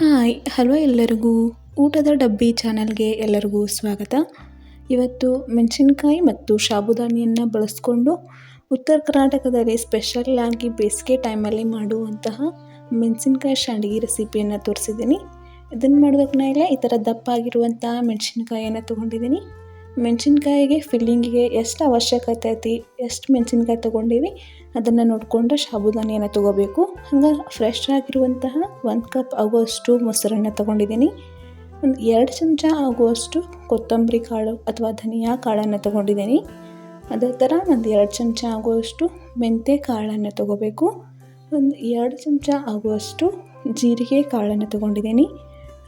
Hi, hello ಎಲ್ಲರಿಗೂ. ಊಟದ ಡಬ್ಬಿ ಚಾನಲ್ಗೆ ಎಲ್ಲರಿಗೂ ಸ್ವಾಗತ. ಇವತ್ತು ಮೆಣಸಿನ್ಕಾಯಿ ಮತ್ತು ಸಾಬುದಾನಿಯನ್ನು ಬಳಸ್ಕೊಂಡು ಉತ್ತರ ಕರ್ನಾಟಕದಲ್ಲಿ ಸ್ಪೆಷಲ್ಲಾಗಿ ಬೇಸಿಗೆ ಟೈಮಲ್ಲಿ ಮಾಡುವಂತಹ ಮೆಣಸಿನ್ಕಾಯಿ ಸಂಡಿಗೆ ರೆಸಿಪಿಯನ್ನು ತೋರಿಸಿದ್ದೀನಿ. ಇದನ್ನು ಮಾಡೋದಕ್ಕೆ ಇಲ್ಲ ಈ ಥರ ದಪ್ಪ ಆಗಿರುವಂಥ ಮೆಣಸಿನ್ಕಾಯಿಯನ್ನು ತೊಗೊಂಡಿದ್ದೀನಿ. ಮೆಣಸಿನ್ಕಾಯಿಗೆ ಫಿಲ್ಲಿಂಗಿಗೆ ಎಷ್ಟು ಅವಶ್ಯಕತೆ ಐತಿ, ಎಷ್ಟು ಮೆಣಸಿನ್ಕಾಯಿ ತೊಗೊಂಡೀವಿ, ಅದನ್ನು ನೋಡಿಕೊಂಡು ಸಾಬುದಾನಿಯನ್ನು ತೊಗೋಬೇಕು. ಹಂಗೆ ಫ್ರೆಶ್ ಆಗಿರುವಂತಹ ಒಂದು ಕಪ್ ಆಗುವಷ್ಟು ಮೊಸರನ್ನು ತೊಗೊಂಡಿದ್ದೀನಿ ಒಂದು ಎರಡು ಚಮಚ ಆಗುವಷ್ಟು ಕೊತ್ತಂಬರಿ ಕಾಳು ಅಥವಾ ಧನಿಯಾ ಕಾಳನ್ನು ತೊಗೊಂಡಿದ್ದೀನಿ ಅದೇ ಥರ ಒಂದು ಎರಡು ಚಮಚ ಆಗುವಷ್ಟು ಮೆಂತ್ಯ ಕಾಳನ್ನು ತೊಗೋಬೇಕು. ಒಂದು ಎರಡು ಚಮಚ ಆಗುವಷ್ಟು ಜೀರಿಗೆ ಕಾಳನ್ನು ತೊಗೊಂಡಿದ್ದೀನಿ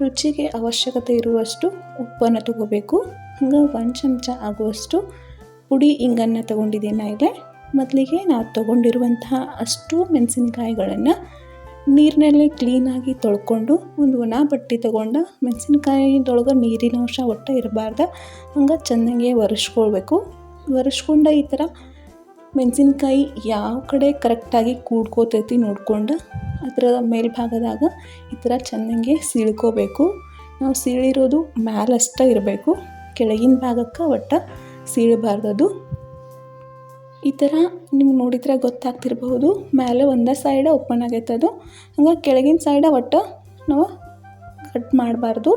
ರುಚಿಗೆ ಅವಶ್ಯಕತೆ ಇರುವಷ್ಟು ಉಪ್ಪನ್ನು ತೊಗೋಬೇಕು. ಹಂಗೆ ಒಂದು ಚಮಚ ಆಗುವಷ್ಟು ಪುಡಿ ಹಿಂಗನ್ನು ತೊಗೊಂಡಿದ್ದೀನಿ ಇಲ್ಲೇ ಮೊದಲಿಗೆ ನಾವು ತೊಗೊಂಡಿರುವಂತಹ ಅಷ್ಟು ಮೆಣಸಿನ್ಕಾಯಿಗಳನ್ನು ನೀರಿನಲ್ಲಿ ಕ್ಲೀನಾಗಿ ತೊಳ್ಕೊಂಡು ಒಂದು ಒಣ ಬಟ್ಟೆ ತೊಗೊಂಡು ಮೆಣಸಿನ್ಕಾಯಿದೊಳಗೆ ನೀರಿನ ಅಂಶ ಒಟ್ಟು ಇರಬಾರ್ದು. ಹಂಗೆ ಚೆನ್ನಾಗಿ ಒರೆಸ್ಕೊಳ್ಬೇಕು. ಒರೆಸ್ಕೊಂಡ ಈ ಥರ ಮೆಣಸಿನ್ಕಾಯಿ ಯಾವ ಕಡೆ ಕರೆಕ್ಟಾಗಿ ಕೂಡ್ಕೋತೈತಿ ನೋಡ್ಕೊಂಡು ಅದರ ಮೇಲ್ಭಾಗದಾಗ ಈ ಥರ ಚೆನ್ನಾಗಿ ಸೀಳ್ಕೋಬೇಕು. ನಾವು ಸೀಳಿರೋದು ಮ್ಯಾಲಷ್ಟೇ ಇರಬೇಕು. ಕೆಳಗಿನ ಭಾಗಕ್ಕೆ ಒಟ್ಟು ಸೀಳಬಾರ್ದದು ಈ ಥರ ನಿಮ್ಗೆ ನೋಡಿದ್ರೆ ಗೊತ್ತಾಗ್ತಿರ್ಬಹುದು. ಮೇಲೆ ಒಂದೇ ಸೈಡ ಓಪನ್ ಆಗೈತದು. ಹಂಗೆ ಕೆಳಗಿನ ಸೈಡ ಒಟ್ಟು ನಾವು ಕಟ್ ಮಾಡಬಾರ್ದು.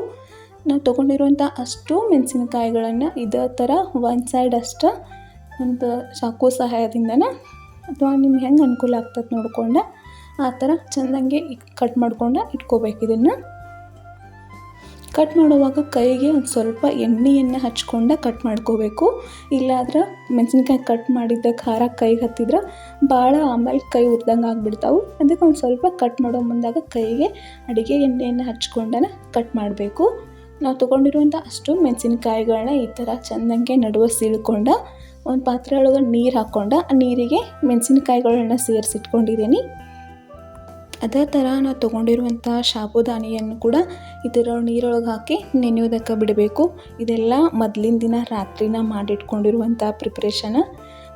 ನಾವು ತೊಗೊಂಡಿರುವಂಥ ಅಷ್ಟು ಮೆಣಸಿನಕಾಯಿಗಳನ್ನು ಇದೇ ಥರ ಒಂದು ಸೈಡ್ ಅಷ್ಟು ಒಂದು ಚಾಕು ಸಹಾಯದಿಂದನೇ ಅಥವಾ ನಿಮ್ಗೆ ಹೆಂಗೆ ಅನುಕೂಲ ಆಗ್ತದೆ ನೋಡಿಕೊಂಡೆ ಆ ಥರ ಚೆಂದಂಗೆ ಕಟ್ ಮಾಡ್ಕೊಂಡು ಇಟ್ಕೋಬೇಕು ಇದನ್ನು. ಕಟ್ ಮಾಡುವಾಗ ಕೈಗೆ ಒಂದು ಸ್ವಲ್ಪ ಎಣ್ಣೆಯನ್ನು ಹಚ್ಕೊಂಡು ಕಟ್ ಮಾಡ್ಕೋಬೇಕು. ಇಲ್ಲಾದ್ರೆ ಮೆಣಸಿನ್ಕಾಯಿ ಕಟ್ ಮಾಡಿದ್ದ ಖಾರ ಕೈಗೆ ಹತ್ತಿದ್ರೆ ಭಾಳ ಆಮೇಲೆ ಕೈ ಉರ್ದಂಗೆ ಆಗಿಬಿಡ್ತಾವೆ. ಅದಕ್ಕೆ ಒಂದು ಸ್ವಲ್ಪ ಕಟ್ ಮಾಡೋ ಮುಂದಾಗ ಕೈಗೆ ಅಡುಗೆ ಎಣ್ಣೆಯನ್ನು ಹಚ್ಕೊಂಡನ ಕಟ್ ಮಾಡಬೇಕು. ನಾವು ತೊಗೊಂಡಿರುವಂಥ ಅಷ್ಟು ಮೆಣಸಿನ್ಕಾಯಿಗಳನ್ನ ಈ ಥರ ಚೆಂದಂಗೆ ನಡುವೆ ಸೀಳ್ಕೊಂಡು, ಒಂದು ಪಾತ್ರೆ ಒಳಗೆ ನೀರು ಹಾಕ್ಕೊಂಡು ಆ ನೀರಿಗೆ ಮೆಣಸಿನ್ಕಾಯಿಗಳನ್ನ ಸೇರಿಸಿಟ್ಕೊಂಡಿದ್ದೀನಿ ಅದೇ ಥರ ನಾವು ತೊಗೊಂಡಿರುವಂಥ ಸಾಬುದಾನಿಯನ್ನು ಕೂಡ ಇದರ ನೀರೊಳಗೆ ಹಾಕಿ ನೆನೆಯೋದಕ್ಕೆ ಬಿಡಬೇಕು. ಇದೆಲ್ಲ ಮೊದಲಿನ ದಿನ ರಾತ್ರಿನ ಮಾಡಿಟ್ಕೊಂಡಿರುವಂಥ ಪ್ರಿಪ್ರೇಷನ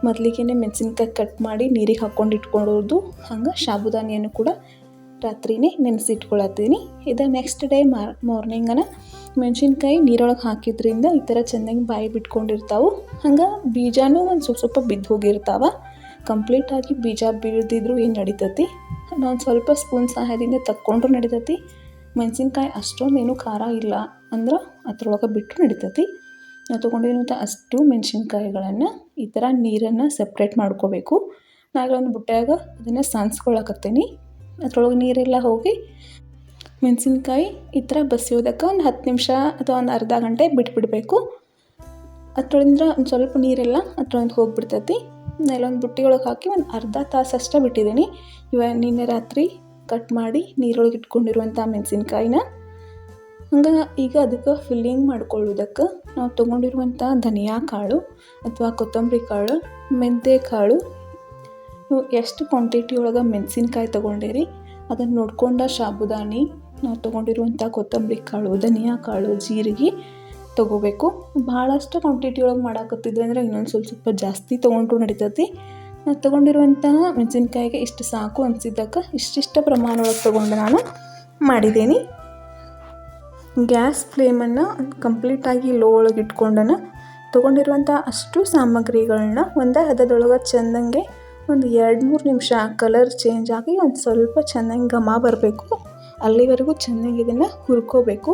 ಮೊದಲಿಗೆ ಮೆಣಸಿನ್ಕಾಯಿ ಕಟ್ ಮಾಡಿ ನೀರಿಗೆ ಹಾಕ್ಕೊಂಡು ಇಟ್ಕೊಂಡಿರೋದು ಹಂಗೆ ಸಾಬುದಾನಿಯನ್ನು ಕೂಡ ರಾತ್ರಿನೇ ನೆನೆಸಿಟ್ಕೊಳತ್ತೀನಿ. ಇದು ನೆಕ್ಸ್ಟ್ ಡೇ ಮಾರ್ ಮಾರ್ನಿಂಗನ ಮೆಣಸಿನ್ಕಾಯಿ ನೀರೊಳಗೆ ಹಾಕಿದ್ರಿಂದ ಈ ಥರ ಚೆನ್ನಾಗಿ ಬಾಯಿ ಬಿಟ್ಕೊಂಡಿರ್ತಾವೆ. ಹಂಗೆ ಬೀಜನೂ ಒಂದು ಸ್ವಲ್ಪ ಸ್ವಲ್ಪ ಬಿದ್ದು ಹೋಗಿರ್ತಾವೆ. ಕಂಪ್ಲೀಟಾಗಿ ಬೀಜ ಬೀಳ್ದಿದ್ರೂ ಏನು ನಡೀತತಿ? ನಾನು ಸ್ವಲ್ಪ ಸ್ಪೂನ್ ಸಹಾಯದಿಂದ ತಕ್ಕೊಂಡ್ರು ನಡಿತೈತಿ. ಮೆಣಸಿನ್ಕಾಯಿ ಅಷ್ಟೊಂದೇನು ಖಾರ ಇಲ್ಲ ಅಂದ್ರೆ ಅದ್ರೊಳಗೆ ಬಿಟ್ಟು ನಡಿತೈತಿ. ನಾವು ತೊಗೊಂಡಿರುವಂಥ ಅಷ್ಟು ಮೆಣಸಿನ್ಕಾಯಿಗಳನ್ನು ಈ ಥರ ನೀರನ್ನು ಸಪ್ರೇಟ್ ಮಾಡ್ಕೋಬೇಕು. ನಾನು ಒಂದು ಬುಟ್ಟ್ಯಾಗ ಅದನ್ನು ಸಾನ್ಸ್ಕೊಳಕತ್ತೀನಿ. ಅದ್ರೊಳಗೆ ನೀರೆಲ್ಲ ಹೋಗಿ ಮೆಣಸಿನ್ಕಾಯಿ ಈ ಥರ ಬಸಿಯೋದಕ್ಕೆ ಒಂದು ಹತ್ತು ನಿಮಿಷ ಅಥವಾ ಒಂದು ಅರ್ಧ ಗಂಟೆ ಬಿಟ್ಬಿಡಬೇಕು. ಅದ್ರೊಳಗಿಂದ ಒಂದು ಸ್ವಲ್ಪ ನೀರೆಲ್ಲ ಅದ್ರೊಳಗೆ ಹೋಗ್ಬಿಡ್ತೈತಿ. ಇಲ್ಲೊಂದು ಬುಟ್ಟಿ ಒಳಗೆ ಹಾಕಿ ಒಂದು ಅರ್ಧ ತಾಸು ಅಷ್ಟೇ ಬಿಟ್ಟಿದ್ದೀನಿ. ಇವಾಗ ನಿನ್ನೆ ರಾತ್ರಿ ಕಟ್ ಮಾಡಿ ನೀರೊಳಗೆ ಇಟ್ಕೊಂಡಿರುವಂಥ ಮೆಣಸಿನ್ಕಾಯಿನ. ಹಂಗೆ ಈಗ ಅದಕ್ಕೆ ಫಿಲ್ಲಿಂಗ್ ಮಾಡ್ಕೊಳ್ಳೋದಕ್ಕೆ ನಾವು ತೊಗೊಂಡಿರುವಂಥ ಧನಿಯಾ ಕಾಳು ಅಥವಾ ಕೊತ್ತಂಬರಿ ಕಾಳು ಮೆಂತೆ ಕಾಳು. ನೀವು ಎಷ್ಟು ಕ್ವಾಂಟಿಟಿ ಒಳಗೆ ಮೆಣಸಿನ್ಕಾಯಿ ತೊಗೊಂಡಿರಿ, ಅದನ್ನು ನೋಡ್ಕೊಂಡ ಸಾಬುದಾನಿ ನಾವು ತೊಗೊಂಡಿರುವಂಥ ಕೊತ್ತಂಬರಿ ಕಾಳು, ಧನಿಯಾ ಕಾಳು, ಜೀರಿಗೆ. ತೊಗೋಬೇಕು. ಭಾಳಷ್ಟು ಕ್ವಾಂಟಿಟಿ ಒಳಗೆ ಮಾಡಾಕತ್ತಿದ್ವಿ ಅಂದರೆ ಇನ್ನೊಂದು ಸ್ವಲ್ಪ ಸ್ವಲ್ಪ ಜಾಸ್ತಿ ತೊಗೊಂಡ್ರು ನಡಿತೈತಿ. ನಾನು ತೊಗೊಂಡಿರುವಂತಹ ಮೆಣಸಿನ್ಕಾಯಿಗೆ ಇಷ್ಟು ಸಾಕು ಅನಿಸಿದ್ದಕ್ಕೆ ಇಷ್ಟಿಷ್ಟು ಪ್ರಮಾಣ ಒಳಗೆ ತೊಗೊಂಡು ನಾನು ಮಾಡಿದ್ದೀನಿ. ಗ್ಯಾಸ್ ಫ್ಲೇಮನ್ನು ಕಂಪ್ಲೀಟಾಗಿ ಲೋ ಒಳಗೆ ಇಟ್ಕೊಂಡನ ತೊಗೊಂಡಿರುವಂಥ ಅಷ್ಟು ಸಾಮಗ್ರಿಗಳನ್ನ ಒಂದೇ ಹದದೊಳಗೆ ಚೆಂದಂಗೆ ಒಂದು ಎರಡು ಮೂರು ನಿಮಿಷ ಕಲರ್ ಚೇಂಜ್ ಆಗಿ ಒಂದು ಸ್ವಲ್ಪ ಚೆನ್ನಾಗಿ ಘಮ ಬರಬೇಕು. ಅಲ್ಲಿವರೆಗೂ ಚೆನ್ನಾಗಿ ಇದನ್ನು ಹುರ್ಕೋಬೇಕು.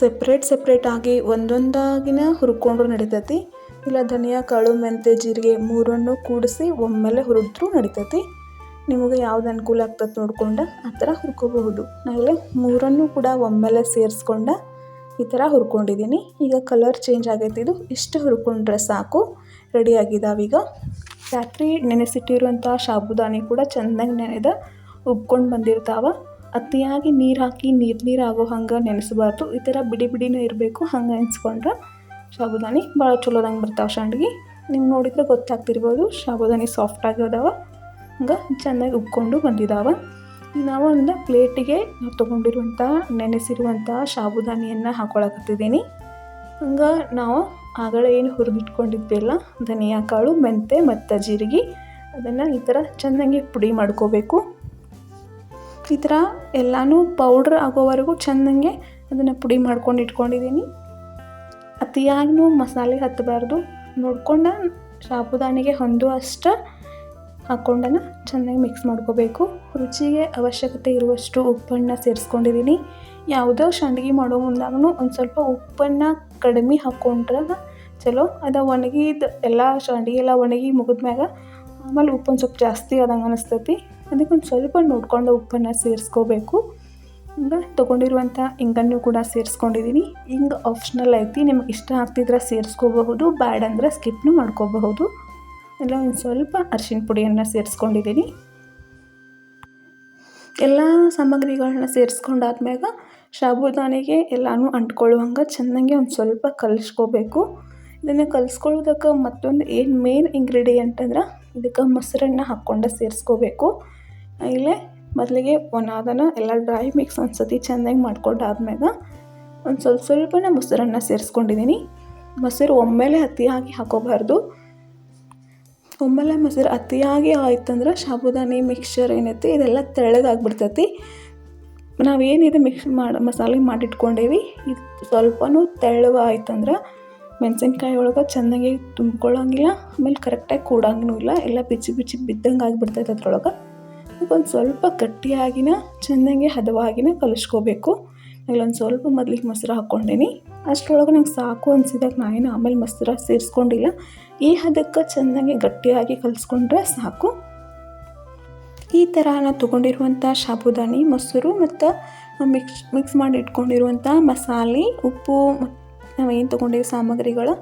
ಸಪ್ರೇಟ್ ಆಗಿ ಒಂದೊಂದಾಗಿನ ಹುರ್ಕೊಂಡ್ರೂ ನಡಿತೈತಿ. ಇಲ್ಲ ಧನಿಯಾ, ಕಾಳು ಮೆಂತೆ ಜೀರಿಗೆ ಮೂರನ್ನು ಕೂಡಿಸಿ ಒಮ್ಮೆಲೆ ಹುರಿದ್ರೂ ನಡಿತೈತಿ. ನಿಮಗೆ ಯಾವ್ದು ಅನುಕೂಲ ಆಗ್ತದೆ ನೋಡ್ಕೊಂಡು ಆ ಥರ ಹುರ್ಕೋಬಹುದು. ನಾಳೆ ಮೂರನ್ನು ಕೂಡ ಒಮ್ಮೆಲೆ ಸೇರಿಸ್ಕೊಂಡು ಈ ಥರ ಹುರ್ಕೊಂಡಿದ್ದೀನಿ ಈಗ ಕಲರ್ ಚೇಂಜ್ ಆಗೈತೆ. ಇದು ಇಷ್ಟು ಹುರ್ಕೊಂಡ್ರೆ ಸಾಕು. ರೆಡಿ ಆಗಿದಾವೀಗ ರಾತ್ರಿ ನೆನೆಸಿಟ್ಟಿರುವಂಥ ಸಾಬುದಾನಿ ಕೂಡ ಚೆನ್ನಾಗಿ ನೆನೆದ ಉಬ್ಕೊಂಡು ಬಂದಿರ್ತಾವೆ. ಅತಿಯಾಗಿ ನೀರು ಹಾಕಿ ನೀರು ನೀರು ಆಗೋ ಹಂಗೆ ನೆನೆಸಬಾರ್ದು. ಈ ಥರ ಬಿಡಿ ಬಿಡಿನೂ ಇರಬೇಕು, ಹಂಗೆ ನೆನೆಸ್ಕೊಂಡ್ರೆ ಸಾಬುದಾನಿ ಭಾಳ ಚಲೋದಂಗೆ ಬರ್ತಾವೆ ಸಂಡ್ಗೆ ನಿಮ್ಗೆ ನೋಡಿದ್ರೆ ಗೊತ್ತಾಗ್ತಿರ್ಬೋದು ಸಾಬುದಾನಿ ಸಾಫ್ಟಾಗಿ ಅದಾವ, ಹಂಗೆ ಚೆನ್ನಾಗಿ ಉಬ್ಕೊಂಡು ಬಂದಿದ್ದಾವೆ ನಾವು ಒಂದು ಪ್ಲೇಟಿಗೆ ನಾವು ತೊಗೊಂಡಿರುವಂಥ ನೆನೆಸಿರುವಂಥ ಸಾಬುದಾನಿಯನ್ನು ಹಾಕೊಳಕತ್ತಿದ್ದೀನಿ. ಹಂಗೆ ನಾವು ಆಗಳ ಏನು ಹುರಿದಿಟ್ಕೊಂಡಿದ್ದೆಲ್ಲ, ಧನಿಯಾ ಕಾಳು ಮೆಂತೆ ಮತ್ತು ಜೀರಿಗೆ, ಅದನ್ನು ಈ ಥರ ಚೆನ್ನಾಗಿ ಪುಡಿ ಮಾಡ್ಕೋಬೇಕು. ಈ ಥರ ಎಲ್ಲನೂ ಪೌಡ್ರ್ ಆಗೋವರೆಗೂ ಚೆಂದಂಗೆ ಅದನ್ನು ಪುಡಿ ಮಾಡ್ಕೊಂಡು ಇಟ್ಕೊಂಡಿದ್ದೀನಿ. ಅತಿಯಾಗಿನೂ ಮಸಾಲೆ ಹತ್ತಬಾರ್ದು. ನೋಡ್ಕೊಂಡು ಸಾಬುದಾನಿಗೆ ಹೊಂದುವಷ್ಟು ಹಾಕ್ಕೊಂಡನ ಚೆನ್ನಾಗಿ ಮಿಕ್ಸ್ ಮಾಡ್ಕೋಬೇಕು. ರುಚಿಗೆ ಅವಶ್ಯಕತೆ ಇರುವಷ್ಟು ಉಪ್ಪನ್ನು ಸೇರಿಸ್ಕೊಂಡಿದ್ದೀನಿ. ಯಾವುದೋ ಸಂಡ್ಗಿ ಮಾಡೋ ಮುಂದಾಗೂ ಒಂದು ಸ್ವಲ್ಪ ಉಪ್ಪನ್ನು ಕಡಿಮೆ ಹಾಕ್ಕೊಂಡ್ರೆ ಚಲೋ. ಅದು ಒಣಗಿದ ಎಲ್ಲ ಸಂಡ್ಗಿ ಎಲ್ಲ ಒಣಗಿ ಮುಗಿದ್ಮ್ಯಾಗ ಆಮೇಲೆ ಉಪ್ಪು ಒಂದು ಸ್ವಲ್ಪ ಜಾಸ್ತಿ ಆದಂಗೆ ಅನಿಸ್ತೈತಿ. ಅದಕ್ಕೆ ಒಂದು ಸ್ವಲ್ಪ ನೋಡ್ಕೊಂಡು ಉಪ್ಪನ್ನು ಸೇರಿಸ್ಕೋಬೇಕು. ಈಗ ತೊಗೊಂಡಿರುವಂಥ ಹಿಂಗನ್ನು ಕೂಡ ಸೇರಿಸ್ಕೊಂಡಿದ್ದೀನಿ. ಹಿಂಗೆ ಆಪ್ಷನಲ್ ಐತಿ, ನಿಮಗೆ ಇಷ್ಟ ಆಗ್ತಿದ್ರೆ ಸೇರಿಸ್ಕೋಬಹುದು, ಬ್ಯಾಡ್ ಅಂದರೆ ಸ್ಕಿಪ್ನು ಮಾಡ್ಕೋಬಹುದು. ಎಲ್ಲ ಒಂದು ಸ್ವಲ್ಪ ಅರಿಶಿನ ಪುಡಿಯನ್ನು ಸೇರಿಸ್ಕೊಂಡಿದ್ದೀನಿ. ಎಲ್ಲ ಸಾಮಗ್ರಿಗಳನ್ನ ಸೇರಿಸ್ಕೊಂಡಾದ್ಮ್ಯಾಗ ಸಾಬುದಾನಿಗೆ ಎಲ್ಲನೂ ಅಂಟ್ಕೊಳ್ಳುವಂಗೆ ಚೆನ್ನಾಗಿ ಒಂದು ಸ್ವಲ್ಪ ಕಲಿಸ್ಕೋಬೇಕು. ಇದನ್ನು ಕಲಿಸ್ಕೊಳ್ಳೋದಕ್ಕೆ ಮತ್ತೊಂದು ಏನು ಮೇನ್ ಇಂಗ್ರೀಡಿಯೆಂಟ್ ಅಂದ್ರೆ ಇದಕ್ಕೆ ಮೊಸರನ್ನು ಹಾಕ್ಕೊಂಡು ಸೇರಿಸ್ಕೋಬೇಕು. ಇಲ್ಲೇ ಮೊದಲಿಗೆ ಒಣಾದನ ಎಲ್ಲ ಡ್ರೈ ಮಿಕ್ಸ್ ಒಂದು ಸತಿ ಚೆಂದಾಗಿ ಮಾಡ್ಕೊಂಡಾದ್ಮ್ಯಾಗ ಒಂದು ಸ್ವಲ್ಪ ಸ್ವಲ್ಪನೇ ಮೊಸರನ್ನ ಸೇರಿಸ್ಕೊಂಡಿದ್ದೀನಿ ಮೊಸರು ಒಮ್ಮೆಲೆ ಅತಿಯಾಗಿ ಹಾಕೋಬಾರ್ದು. ಒಮ್ಮೆಲೆ ಮೊಸರು ಅತಿಯಾಗಿ ಆಯ್ತಂದ್ರೆ ಸಾಬುದಾನಿ ಮಿಕ್ಸ್ಚರ್ ಏನೈತಿ ಇದೆಲ್ಲ ತೆಳ್ಳಗಾಗ್ಬಿಡ್ತೈತಿ. ನಾವೇನಿದೆ ಮಿಕ್ಸ್ ಮಾಡಿ, ಮಸಾಲೆ ಮಾಡಿಟ್ಕೊಂಡೇವಿ. ಇದು ಸ್ವಲ್ಪನೂ ತೆಳ್ಳಗೆ ಆಯ್ತಂದ್ರೆ ಮೆಣಸಿನ್ಕಾಯಿ ಒಳಗೆ ಚೆನ್ನಾಗಿ ತುಂಬ್ಕೊಳ್ಳೋಂಗಿಲ್ಲ ಆಮೇಲೆ ಕರೆಕ್ಟಾಗಿ ಕೂಡಂಗೂ ಇಲ್ಲ, ಎಲ್ಲ ಬಿಚ್ಚಿ ಬಿಚ್ಚಿ ಬಿದ್ದಂಗೆ ಆಗಿಬಿಡ್ತೈತೆ ಅದ್ರೊಳಗೆ. ಒಂದು ಸ್ವಲ್ಪ ಗಟ್ಟಿಯಾಗಿನ, ಚೆನ್ನಾಗಿ ಹದವಾಗಿನ ಕಲಿಸ್ಕೋಬೇಕು. ಇಲ್ಲೊಂದು ಸ್ವಲ್ಪ ಮೊದಲಿಗೆ ಮೊಸರು ಹಾಕ್ಕೊಂಡೇನಿ. ಅಷ್ಟರೊಳಗೆ ನಂಗೆ ಸಾಕು ಅನಿಸಿದಾಗ ನಾನೇನು ಆಮೇಲೆ ಮೊಸರು ಸೇರಿಸ್ಕೊಂಡಿಲ್ಲ. ಈ ಹದಕ್ಕೆ ಚೆನ್ನಾಗಿ ಗಟ್ಟಿಯಾಗಿ ಕಲಿಸ್ಕೊಂಡ್ರೆ ಸಾಕು. ಈ ಥರ ನಾನು ತೊಗೊಂಡಿರುವಂಥ ಸಾಬುದಾನಿ ಮೊಸರು ಮತ್ತು ಮಿಕ್ಸ್ ಮಿಕ್ಸ್ ಮಾಡಿ ಇಟ್ಕೊಂಡಿರುವಂಥ ಮಸಾಲೆ, ಉಪ್ಪು ನಾವು ಏನು ತೊಗೊಂಡಿರೋ ಸಾಮಗ್ರಿಗಳು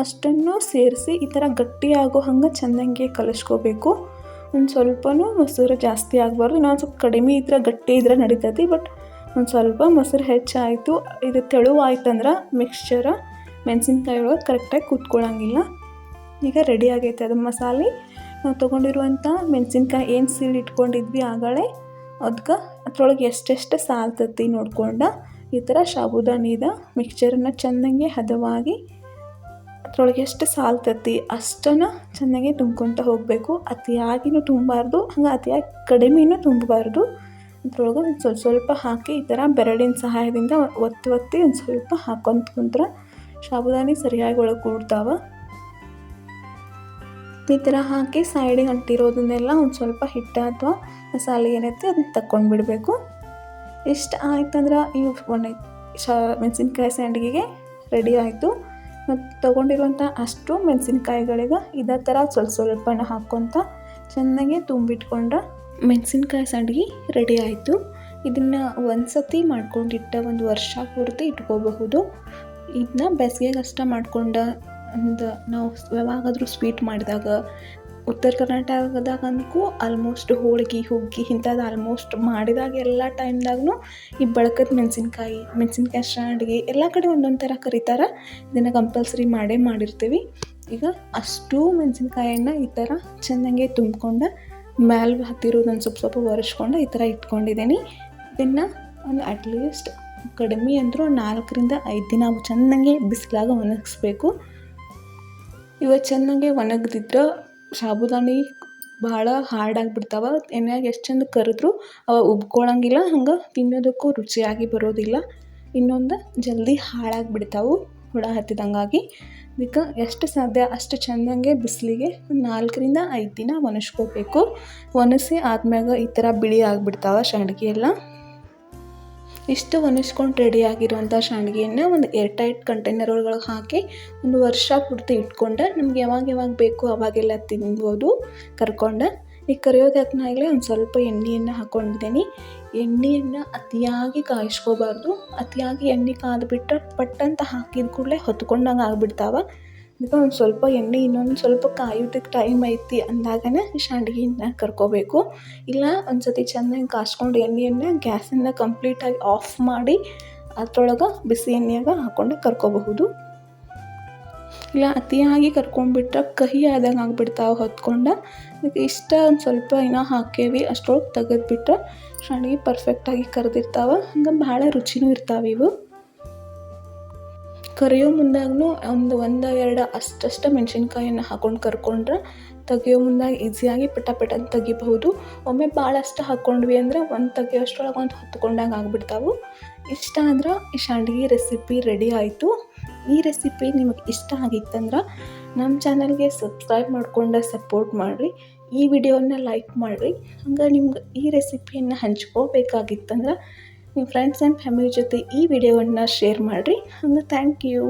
ಅಷ್ಟನ್ನು ಸೇರಿಸಿ ಈ ಥರ ಗಟ್ಟಿಯಾಗೋ ಹಂಗೆ ಚೆನ್ನಾಗಿ ಕಲಿಸ್ಕೋಬೇಕು. ಒಂದು ಸ್ವಲ್ಪನೂ ಮೊಸರು ಜಾಸ್ತಿ ಆಗಬಾರ್ದು. ಇನ್ನೊಂದು ಸ್ವಲ್ಪ ಕಡಿಮೆ ಇದ್ರೆ ಗಟ್ಟಿ ಇದ್ರೆ ನಡೀತೈತಿ ಬಟ್ ಒಂದು ಸ್ವಲ್ಪ ಮೊಸರು ಹೆಚ್ಚಾಯಿತು. ಇದು ತೆಳುವಾಯ್ತಂದ್ರೆ ಮಿಕ್ಸ್ಚರ ಮೆಣಸಿನ್ಕಾಯಿ ಒಳಗೆ ಕರೆಕ್ಟಾಗಿ ಕೂತ್ಕೊಳ್ಳೋಂಗಿಲ್ಲ ಈಗ ರೆಡಿ ಆಗೈತೆ ಅದು ಮಸಾಲೆ. ನಾವು ತೊಗೊಂಡಿರುವಂಥ ಮೆಣಸಿನ್ಕಾಯಿ ಏನು ಸೀಲ್ ಇಟ್ಕೊಂಡಿದ್ವಿ ಆಗಳೇ ಅದಕ್ಕೆ ಅದ್ರೊಳಗೆ ಎಷ್ಟೆಷ್ಟು ಸಾಲ್ತತಿ ನೋಡ್ಕೊಂಡು. ಈ ಥರ ಸಾಬುದಾನಿದ ಮಿಕ್ಸ್ಚರನ್ನು ಚೆಂದಂಗೆ ಹದವಾಗಿ ಅದ್ರೊಳಗೆ ಎಷ್ಟು ಸಾಲ್ತತಿ ಅಷ್ಟನ್ನು ಚೆನ್ನಾಗಿ ತುಂಬ್ಕೊತ ಹೋಗಬೇಕು. ಅತಿಯಾಗಿನೂ ತುಂಬಬಾರ್ದು ಹಂಗೆ ಅತಿಯಾಗಿ ಕಡಿಮೆನೂ ತುಂಬಬಾರ್ದು. ಅದ್ರೊಳಗೆ ಒಂದು ಸ್ವಲ್ಪ ಸ್ವಲ್ಪ ಹಾಕಿ ಈ ಥರ ಬೆರಳಿನ ಸಹಾಯದಿಂದ ಒತ್ತಿ ಒತ್ತಿ ಒಂದು ಸ್ವಲ್ಪ ಹಾಕೊಂತ ಕುಂತ್ರ ಸಾಬುದಾನಿ ಸರಿಯಾಗಿ ಒಳಗೆ ಕೂಡ್ತಾವ ಈ ಥರ ಹಾಕಿ ಸೈಡಿಗೆ ಅಂಟಿರೋದನ್ನೆಲ್ಲ ಒಂದು ಸ್ವಲ್ಪ ಹಿಟ್ಟು ಅಥವಾ ಮಸಾಲೆ ಏನೈತಿ ಅದನ್ನ ತಕ್ಕೊಂಡು ಇಷ್ಟು ಆಯ್ತಂದ್ರೆ ಈ ಒಣ ಶಾ ಮೆಣಸಿನ್ಕಾಯಿ ಸಂಡಿಗೆಗೆ ರೆಡಿ ಆಯಿತು. ಮತ್ತು ತೊಗೊಂಡಿರುವಂಥ ಅಷ್ಟು ಮೆಣಸಿನ್ಕಾಯಿಗಳಿಗೆ ಇದೇ ಥರ ಸ್ವಲ್ಪ ಸ್ವಲ್ಪನ ಹಾಕ್ಕೊತ ಚೆನ್ನಾಗಿ ತುಂಬಿಟ್ಕೊಂಡ್ರೆ ಮೆಣಸಿನ್ಕಾಯಿ ಸಂಡಿಗೆ ರೆಡಿ ಆಯಿತು. ಇದನ್ನು ಒಂದು ಸತಿ ಮಾಡ್ಕೊಂಡಿಟ್ಟ ಒಂದು ವರ್ಷ ಪೂರ್ತಿ ಇಟ್ಕೋಬಹುದು. ಇದನ್ನ ಬೇಸಿಗೆ ಕಷ್ಟ ಮಾಡ್ಕೊಂಡು ಒಂದು ನಾವು ಯಾವಾಗಾದರೂ ಸ್ವೀಟ್ ಮಾಡಿದಾಗ ಉತ್ತರ ಕರ್ನಾಟಕದಾಗ ಅನ್ಕು ಆಲ್ಮೋಸ್ಟ್ ಹೋಳಿಗೆ, ಹುಗ್ಗಿ ಇಂಥದ್ದು ಆಲ್ಮೋಸ್ಟ್ ಮಾಡಿದಾಗ ಎಲ್ಲ ಟೈಮ್ದಾಗೂ ಈ ಬಳಕದ ಮೆಣಸಿನ್ಕಾಯಿ ಮೆಣಸಿನ್ಕಾಯಿ ಸಂಡ್ಗೆ ಎಲ್ಲ ಕಡೆ ಒಂದೊಂದು ಥರ ಕರೀತಾರೆ. ಇದನ್ನು ಕಂಪಲ್ಸರಿ ಮಾಡೇ ಮಾಡಿರ್ತೀವಿ. ಈಗ ಅಷ್ಟು ಮೆಣಸಿನ್ಕಾಯನ್ನು ಈ ಥರ ಚೆನ್ನಾಗೆ ತುಂಬ್ಕೊಂಡು ಮ್ಯಾಲ್ ಹತ್ತಿರೋದನ್ನು ಸ್ವಲ್ಪ ಸ್ವಲ್ಪ ಒರೆಸ್ಕೊಂಡು ಈ ಥರ ಇಟ್ಕೊಂಡಿದ್ದೀನಿ. ಇದನ್ನು ಒಂದು ಅಟ್ಲೀಸ್ಟ್ ಕಡಿಮೆ ಅಂದರೂ ನಾಲ್ಕರಿಂದ ಐದು ದಿನ ಚೆನ್ನಾಗಿ ಬಿಸಿಲಾಗ ಒಣಗಿಸ್ಬೇಕು. ಇವಾಗ ಚೆನ್ನಾಗೆ ಒಣಗದಿದ್ರೆ ಸಾಬುದಾನಿ ಭಾಳ ಹಾರ್ಡಾಗಿಬಿಡ್ತಾವೆ ಎಣ್ಣೆಯಾಗ ಎಷ್ಟು ಚಂದ ಕರೆದ್ರೂ ಅವ ಉಬ್ಕೊಳ್ಳೋಂಗಿಲ್ಲ ಹಂಗೆ ತಿನ್ನೋದಕ್ಕೂ ರುಚಿಯಾಗಿ ಬರೋದಿಲ್ಲ. ಇನ್ನೊಂದು ಜಲ್ದಿ ಹಾಳಾಗಿಬಿಡ್ತಾವು ಹುಳ ಹತ್ತಿದಂಗಾಗಿ. ಅದಕ್ಕೆ ಎಷ್ಟು ಸಾಧ್ಯ, ಅಷ್ಟು ಚೆಂದಂಗೆ ಬಿಸಿಲಿಗೆ ನಾಲ್ಕರಿಂದ ಐದು ದಿನ ಒಣಸ್ಕೋಬೇಕು. ಒಣಸಿ ಆದ್ಮ್ಯಾಗ ಈ ಥರ ಬಿಳಿ ಆಗಿಬಿಡ್ತಾವೆ ಸಂಡ್ಗೆ ಎಲ್ಲ ಇಷ್ಟು ಒಣಸ್ಕೊಂಡು ರೆಡಿ ಆಗಿರುವಂಥ ಸಂಡ್ಗೆಯನ್ನು ಒಂದು ಏರ್ ಟೈಟ್ ಕಂಟೈನರ್ ಒಳಗೆ ಹಾಕಿ ಒಂದು ವರ್ಷ ಪೂರ್ತಿ ಇಟ್ಕೊಂಡು ನಮ್ಗೆ ಯಾವಾಗ ಯಾವಾಗ ಬೇಕು ಅವಾಗೆಲ್ಲ ತಿನ್ಬೋದು. ಕರ್ಕೊಂಡು ಈ ಕರಿಯೋದಕ್ಕೆ ನಾಗಲೇ ಒಂದು ಸ್ವಲ್ಪ ಎಣ್ಣೆಯನ್ನು ಹಾಕ್ಕೊಂಡಿದ್ದೀನಿ ಎಣ್ಣೆಯನ್ನು ಅತಿಯಾಗಿ ಕಾಯಿಸ್ಕೋಬಾರ್ದು. ಅತಿಯಾಗಿ ಎಣ್ಣೆ ಕಾದ್ಬಿಟ್ರೆ ಪಟ್ಟಂತ ಹಾಕಿದ ಕೂಡಲೇ ಹೊತ್ಕೊಂಡಂಗೆ ಆಗ್ಬಿಡ್ತಾವೆ. ಅದಕ್ಕೆ ಒಂದು ಸ್ವಲ್ಪ ಎಣ್ಣೆ ಇನ್ನೊಂದು ಸ್ವಲ್ಪ ಕಾಯೋದಕ್ಕೆ ಟೈಮ್ ಐತಿ ಅಂದಾಗನೇ ಸಂಡ್ಗಿನ ಕರ್ಕೋಬೇಕು. ಇಲ್ಲ ಒಂದು ಚೆನ್ನಾಗಿ ಕಾಸ್ಕೊಂಡು ಎಣ್ಣೆಯನ್ನು ಗ್ಯಾಸನ್ನು ಕಂಪ್ಲೀಟಾಗಿ ಆಫ್ ಮಾಡಿ ಅದ್ರೊಳಗೆ ಬಿಸಿ ಎಣ್ಣೆಯಾಗ ಹಾಕ್ಕೊಂಡು ಕರ್ಕೋಬಹುದು. ಇಲ್ಲ ಅತಿಯಾಗಿ ಕರ್ಕೊಂಡ್ಬಿಟ್ರೆ ಕಹಿ ಆದಂಗೆ ಆಗ್ಬಿಡ್ತಾವೆ ಹೊತ್ಕೊಂಡು. ಅದಕ್ಕೆ ಇಷ್ಟ ಒಂದು ಸ್ವಲ್ಪ ಏನೋ ಹಾಕೇವಿ, ಅಷ್ಟೊಳಗೆ ತೆಗೆದ್ಬಿಟ್ರೆ ಸಂಡಿಗೆ ಪರ್ಫೆಕ್ಟಾಗಿ ಕರೆದಿರ್ತಾವೆ. ಹಂಗೆ ಭಾಳ ರುಚಿನೂ ಇರ್ತಾವೆ ಇವು. ಕರಿಯೋ ಮುಂದಾಗೂ ಒಂದು ಒಂದು ಎರಡು ಅಷ್ಟಷ್ಟು ಮೆಣಸಿನ್ಕಾಯಿಯನ್ನು ಹಾಕ್ಕೊಂಡು ಕರ್ಕೊಂಡ್ರೆ ತೆಗಿಯೋ ಮುಂದಾಗ ಈಸಿಯಾಗಿ ಪಟ ಪಟ ಅಂತ ತೆಗಿಬಹುದು. ಒಮ್ಮೆ ಭಾಳಷ್ಟು ಹಾಕ್ಕೊಂಡ್ವಿ ಅಂದ್ರೆ ಒಂದು ತೆಗಿಯೋಷ್ಟ್ರೊಳಗೆ ಒಂದು ಹೊತ್ಕೊಂಡಂಗೆ ಆಗ್ಬಿಡ್ತಾವೆ. ಇಷ್ಟ ಅಂದ್ರೆ ಈ ಶಾಂಡ್ಗಿ ರೆಸಿಪಿ ರೆಡಿ ಆಯಿತು. ಈ ರೆಸಿಪಿ ನಿಮಗೆ ಇಷ್ಟ ಆಗಿತ್ತಂದ್ರೆ ನಮ್ಮ ಚಾನಲ್ಗೆ ಸಬ್ಸ್ಕ್ರೈಬ್ ಮಾಡ್ಕೊಂಡು ಸಪೋರ್ಟ್ ಮಾಡಿರಿ. ಈ ವಿಡಿಯೋನ ಲೈಕ್ ಮಾಡಿರಿ. ಹಂಗೆ ನಿಮ್ಗೆ ಈ ರೆಸಿಪಿಯನ್ನು ಹಂಚ್ಕೋಬೇಕಾಗಿತ್ತಂದ್ರೆ ನಿಮ್ಮ ಫ್ರೆಂಡ್ಸ್ ಆ್ಯಂಡ್ ಫ್ಯಾಮಿಲಿ ಜೊತೆ ಈ ವಿಡಿಯೋವನ್ನು ಶೇರ್ ಮಾಡಿರಿ. ಹಂಗೆ ಥ್ಯಾಂಕ್ ಯು